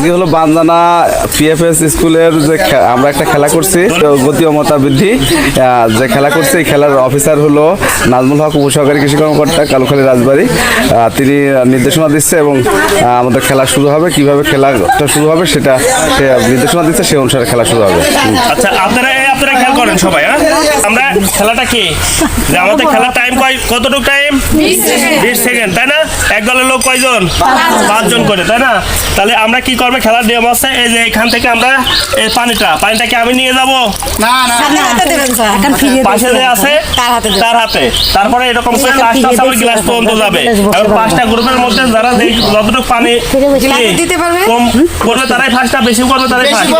আজকে হলো বান্দানা পিএফএস স্কুলের যে আমরা একটা খেলা করছি তো গতি ও মতা বৃদ্ধি যে খেলা করছি, এই খেলার অফিসার হলো নাজমুল হক, উপসহকারী কৃষি কর্মকর্তা, কালুখালী রাজবাড়ি। তিনি নির্দেশনা দিচ্ছে এবং আমাদের খেলা শুরু হবে। কীভাবে খেলাটা শুরু হবে সেটা সে নির্দেশনা দিচ্ছে, সে অনুসারে খেলা শুরু হবে। আচ্ছা আপনারা আপনারা খেয়াল করেন সবাই হ্যাঁ? আমরা খেলাটা কি? যে আমাদের খেলার টাইম কয় কতটুকু টাইম বিশ সেকেন্ড তাই না? এক দলের লোক কয়জন? পাঁচজন করে তাই না? তাহলে আমরা কি করব? খেলার নিয়ম আছে এই যে এখান থেকে আমরা এই পানিটা পানিটাকে আমি নিয়ে যাব? পাশে যে আছে তার হাতে তারপরে এরকম করে লাস্ট আমার গ্লাস পর্যন্ত যাবে। পাঁচটা গ্রুপের মধ্যে যারা যতটুকু পানি দিতে পারবে? কম করবে তারাই ফার্স্টটা বেশি করবে তারাই ফার্স্ট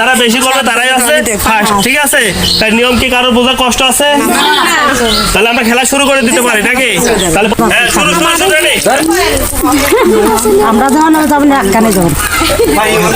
যারা বেশি করবে তারাই আছে। ফার্স্ট ঠিক আছে? তাই নিয়ম কি কারোর বোঝার কষ্ট আছে? তাহলে আমরা খেলা শুরু করে দিতে পারি নাকি? তাহলে হ্যাঁ, শুরু? আমরা যখন যাব না কানে যাব পানি তো।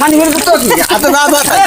পানি তো। আছে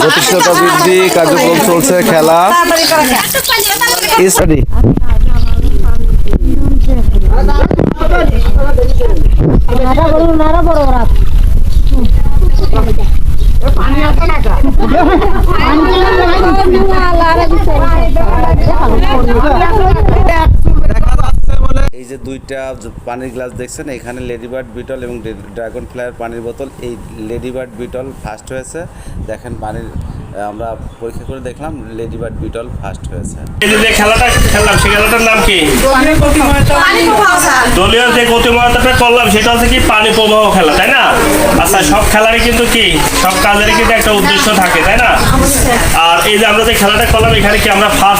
গতিশীলতা বৃদ্ধি কার্যক্রম চলছে খেলা। স্টাডি এই যে দুইটা পানির গ্লাস দেখছেন, এখানে লেডিবার্ড বিটল এবং ড্রাগন ফ্লায়ার পানির বোতল। এই লেডিবার্ড বিটল ফার্স্ট হয়েছে। দেখেন পানির আমরা পরীক্ষা করে দেখলাম লেডি বার্ড বিটল ফার্স্ট হয়েছে। এই যে যে খেলাটা খেললাম সেই খেলাটার নাম কি? দলীয় যে গতিময়তাটা করলাম সেটা হচ্ছে কি পানি প্রবাহ খেলা তাই না? আচ্ছা সব খেলারই কিন্তু কি সব কাজেরই কিন্তু একটা উদ্দেশ্য থাকে তাই না? আর এই যে আমরা যে খেলাটা করলাম এখানে কি আমরা ফার্স্ট